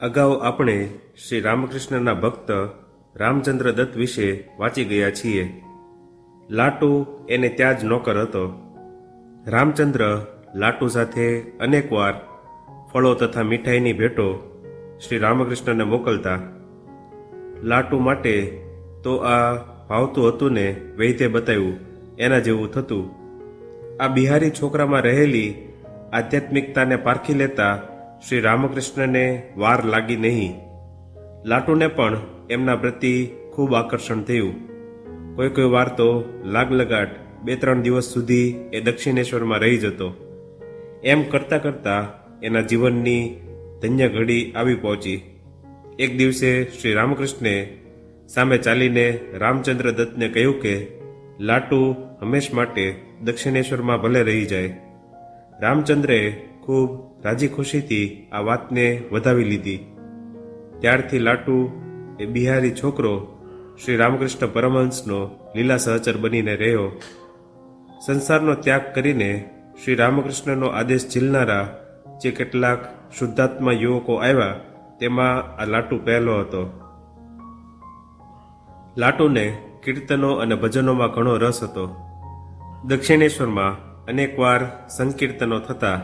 અગાઉ આપણે શ્રી રામકૃષ્ણના ભક્ત રામચંદ્ર દત્ત વિશે વાંચી ગયા છીએ. લાટુ એને ત્યાં જ નોકર હતો. રામચંદ્ર લાટુ સાથે અનેકવાર ફળો તથા મીઠાઈની ભેટો શ્રી રામકૃષ્ણને મોકલતા. લાટુ માટે તો આ ભાવતું હતું ને વૈદ્ય બતાવ્યું, એના જેવું થતું. આ બિહારી છોકરામાં રહેલી આધ્યાત્મિકતાને પારખી લેતા શ્રી રામકૃષ્ણને વાર લાગી નહીં. લાટુને પણ એમના પ્રતિ ખૂબ આકર્ષણ થયું. કોઈ કોઈ વાર તો લાગ લગાટ બે ત્રણ દિવસ સુધી એ દક્ષિણેશ્વરમાં રહી જતો. એમ કરતાં કરતાં એના જીવનની ધન્ય ઘડી આવી પહોંચી. એક દિવસે શ્રી રામકૃષ્ણે સામે ચાલીને રામચંદ્ર દત્તને કહ્યું કે, લાટુ હંમેશ માટે દક્ષિણેશ્વરમાં ભલે રહી જાય. રામચંદ્રે ખૂબ રાજી ખુશીથી આ વાતને વધાવી લીધી. ત્યારથી લાટુ એ બિહારી છોકરો શ્રી રામકૃષ્ણ પરમહંસનો લીલા સહચર બનીને રહ્યો. સંસારનો ત્યાગ કરીને શ્રી રામકૃષ્ણનો આદેશ ઝીલનારા જે કેટલાક શુદ્ધાત્મા યુવકો આવ્યા, તેમાં આ લાટુ પહેલો હતો. લાટુને કીર્તનો અને ભજનોમાં ઘણો રસ હતો. દક્ષિણેશ્વરમાં અનેકવાર સંકીર્તનો થતા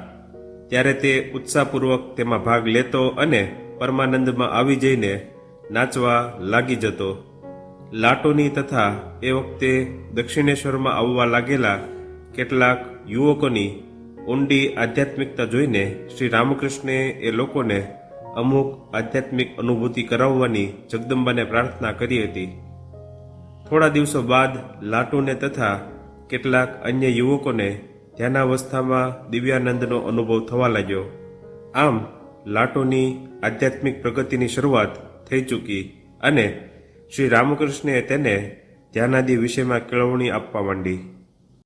ત્યારે તે ઉત્સાહપૂર્વક તેમાં ભાગ લેતો અને પરમાનંદમાં આવી જઈને નાચવા લાગી જતો. લાટુની તથા એ વખતે દક્ષિણેશ્વરમાં આવવા લાગેલા કેટલાક યુવકોની ઊંડી આધ્યાત્મિકતા જોઈને શ્રી રામકૃષ્ણે એ લોકોને અમુક આધ્યાત્મિક અનુભૂતિ કરાવવાની જગદંબાને પ્રાર્થના કરી હતી. થોડા દિવસો બાદ લાટુને તથા કેટલાક અન્ય યુવકોને ધ્યાનાવસ્થામાં દિવ્યાનંદનો અનુભવ થવા લાગ્યો. આમ, લાટુની આધ્યાત્મિક પ્રગતિની શરૂઆત થઈ ચૂકી અને શ્રી રામકૃષ્ણે તેને ધ્યાનાદિ વિષયમાં કેળવણી આપવા માંડી.